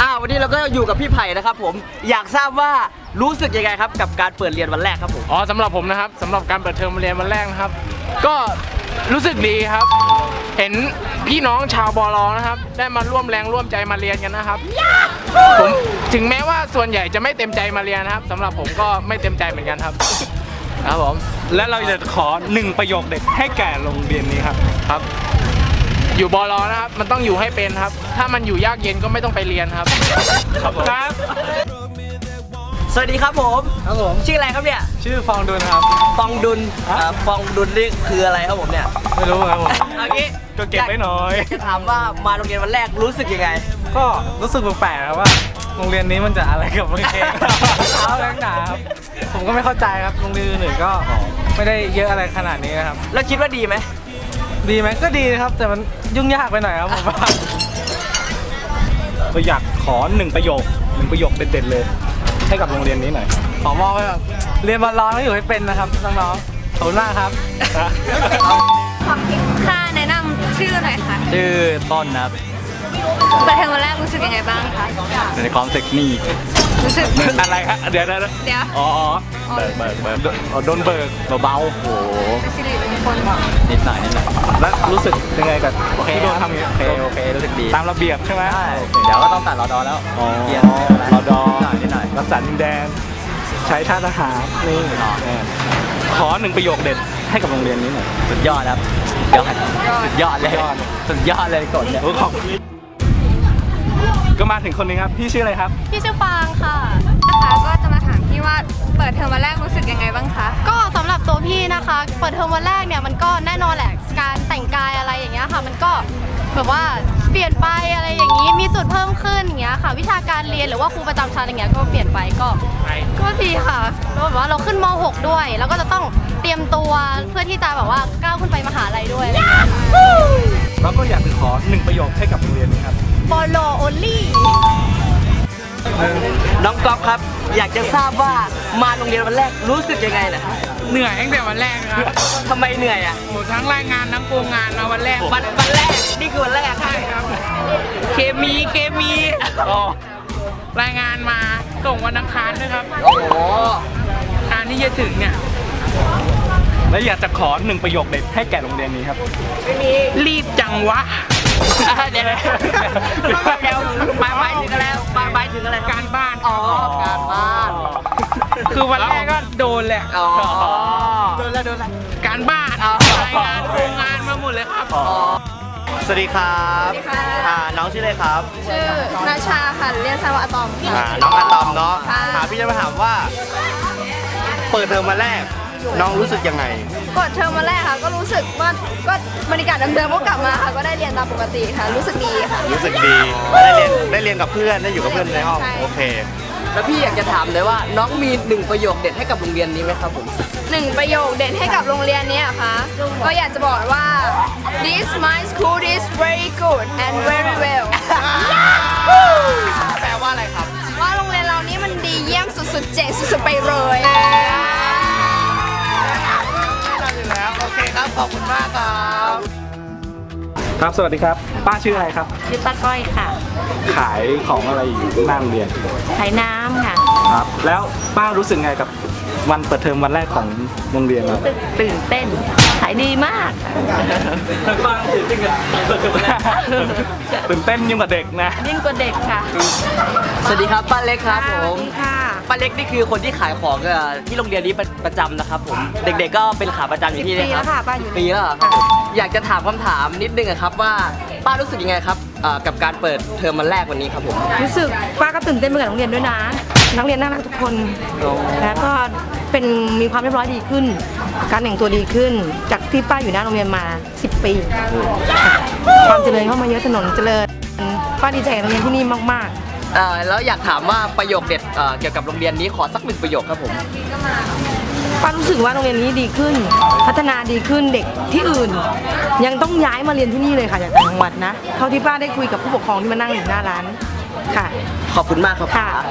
อ่าวันนี้เราก็อยู่กับพี่ไผ่นะครับผมอยากทราบว่ารู้สึกยังไงครับ กับการเปิดเรียนวันแรกครับผม อ๋อสำหรับผมนะครับสำหรับการเปิดเทอมเรียนวันแรกนะครับ ก็รู้สึกดีครับ เห็นพี่น้องชาวบอลอนะครับ ได้มาร่วมแรงร่วมใจมาเรียนกันนะครับผมถึงแม้ว่าส่วนใหญ่จะไม่เต็มใจมาเรียนนะครับสำหรับผมก็ไม่เต็มใจเหมือนกันครับครับผมและเราจะขอหนึ่งประโยคเด็ดให้แก่โรงเรียนนี้ครับครับ อยู่บอลอนะครับ มันต้องอยู่ให้เป็นครับ ถ้ามันอยู่ยากเย็นก็ไม่ต้องไปเรียนครับ ครับผมครับ สวัสดีครับผมครับผมชื่ออะไรครับเนี่ย ชื่อฟองดุลครับ ฟองดุลอ่าฟองดุลนี่คืออะไรครับผมเนี่ย ไม่รู้ครับผมเอางี้ก็เก็บไว้หน่อย จะถามว่ามาโรงเรียนวันแรกรู้สึกยังไง ก็รู้สึกแปลกๆครับว่า โรงเรียนนี้มันจะอะไรกับโรงเรียนเท้าแรงหนาครับผมก็ไม่เข้าใจครับโรงเรียนอื่นๆก็ไม่ได้เยอะอะไรขนาดนี้นะครับ แล้วคิดว่าดีไหม ดีไหมก็ดีนะครับ แต่มันยุ่งยากไปหน่อยครับผมว่าเราอยากขอหนึ่งประโยคหนึ่งประโยคเด็ดๆเลย ให้กับโรงเรียนนี้หน่อย ขอมอบไว้แบบเรียนบอลร้อนให้อยู่ให้เป็นนะครับน้องๆขอบคุณมากครับค่ะแนะนำชื่อหน่อยค่ะชื่อต้นนะครับเปิดเทอมวันแรกรู้สึกยังไงบ้างคะ ในความสึกนี่ รู้สึก อะไรครับเดี๋ยวเดี๋ยวเดี๋ยว อ๋ออ๋อ เบิกเบิกเบิกอ๋อโดนเบิกเบาๆโอ้โหเป็นสิริมงคลนิดหน่อยนิดหน่อยแล้วรู้สึกยังไงกับโอเคที่โดนทำอย่างนี้โอเคโอเครู้สึกดีตามระเบียบใช่ไหมใช่เดี๋ยวก็ต้องตัดรอดอแล้วอ๋อเรียนรอดอนิดหน่อยนิดหน่อยรักษาดินแดน ใช้ท่าทหารนี่อ๋อเออขอหนึ่งประโยคเด็ดให้กับโรงเรียนนี้หน่อยสุดยอดครับยอดสุดยอดเลยยอดสุดยอดเลยกดเนี่ยโอ้ขอบคุณก็มาถึงคนนี้ครับ พี่ชื่ออะไรครับ พี่ชื่อฟางค่ะ แบบว่าเปลี่ยนไปอะไรอย่างนี้มีจุดเพิ่มขึ้นอย่างเงี้ยค่ะ วิชาการเรียนหรือว่าครูประจำชั้นอย่างเงี้ยก็เปลี่ยนไปก็ก็ดีค่ะแล้วแบบว่าเราขึ้นม .6 ด้วย แล้วก็จะต้องเตรียมตัวเพื่อที่จะแบบว่าก้าวขึ้นไปมหาลัยด้วยอะไรอย่างเงี้ยค่ะ แล้วก็อยากจะขอหนึ่งประโยคให้กับโรงเรียนนี้ครับ บอลโลโอลี่ น้องก๊อฟครับ อยากจะทราบว่ามาโรงเรียนวันแรกรู้สึกยังไงนะเหนื่อยตั้งแต่วันแรกนะครับทำไมเหนื่อยอะโหทั้งรายงานทั้งโกงงานมาวันแรกวันวันแรกนี่คือวันแรกใช่ครับ เคมีเคมีอ๋อรายงานมาส่งวันอังคารด้วยครับโอ้โหการที่จะถึงเนี่ยและอยากจะขอหนึ่งประโยคเด็ดให้แก่โรงเรียนนี้ครับ รีบจังวะ เดี๋ยวเดี๋ยวไปไปถึงกันแล้วไปไปถึงอะไรครับการบ้านอ๋อการบ้าน คือวันแรกก็โดนแหละอ๋อโดนแล้วโดนแล้วการบ้านอ๋อรายงานโกงงานมาหมดเลยครับสวัสดีครับอ่าน้องชื่ออะไรครับ ชื่อนาชาค่ะ เรียนสาวอะตอมอ่าน้องอะตอมเนาะค่ะอ่าพี่จะมาถามว่า เปิดเทอมมาแรก น้องรู้สึกยังไงเปิดเทอมวันแรกค่ะ ก็รู้สึกว่าก็บรรยากาศเดิมๆก็กลับมาค่ะ ก็ได้เรียนตามปกติค่ะ รู้สึกดีค่ะ รู้สึกดีได้เรียนได้เรียนกับเพื่อนได้อยู่กับเพื่อนในห้องใช่ โอเค แล้วพี่อยากจะถามเลยว่าน้องมีหนึ่งประโยคเด็ดให้กับโรงเรียนนี้ไหมครับผม หนึ่งประโยคเด่นให้กับโรงเรียนนี้อะคะก็อยากจะบอกว่า this my school is very good and very well แปลว่าอะไรครับ ว่าโรงเรียนเรานี้มันดีเยี่ยมสุดๆ เจ๋งสุดๆไปเลย ครับสวัสดีครับ ป้าชื่ออะไรครับ ชื่อป้าก้อยค่ะ ขายของอะไรอยู่หน้าโรงเรียนขายน้ำค่ะ ครับ แล้วป้ารู้สึกไงกับ วันเปิดเทอมวันแรกของโรงเรียนครับตื่นเต้น ขายดีมากป้าตื่นเต้นกับตื่นเต้นยิ่งกว่าเด็กนะยิ่งกว่าเด็กค่ะสวัสดีครับป้าเล็กครับผมค่ะป้าเล็กนี่คือคนที่ขายของเอ่อที่โรงเรียนนี้ประประจำนะครับผมเด็กๆก็เป็นขาประจำอยู่ที่นี่ปีนะคแล้รับวค่ะป้าอยู่ปีแล้วเหรอครับผมอยากจะถามคำถามนิดนึงอะครับว่าป้ารู้สึกยังไงครับเอ่อกับการเปิดเทอมวันแรกวันนี้ครับผม รู้สึกป้าก็ตื่นเต้นเหมือนกับโรงเรียนด้วยนะ นักเรียนน่ารักทุกคน แล้วก็เป็นมีความเรียบร้อยดีขึ้น การแต่งตัวดีขึ้น จากที่ป้าอยู่หน้าโรงเรียนมา 10 ปีค่ะความเจริญเข้ามาเยอะถนนเจริญ ป้าดีใจกับโรงเรียนที่นี่มาก ๆ เอ่อแล้วอยากถามว่าประโยคเด็ดเอ่อเกี่ยวกับโรงเรียนนี้ขอสักหนึ่งประโยคครับผม ป้ารู้สึกว่าโรงเรียนนี้ดีขึ้น พัฒนาดีขึ้นเด็กที่อื่น ยังต้องย้ายมาเรียนที่นี่เลยค่ะจากต่างจังหวัดนะ เท่าที่ป้าได้คุยกับผู้ปกครองที่มานั่งอยู่หน้าร้านค่ะ ขอบคุณมากครับค่ะป้า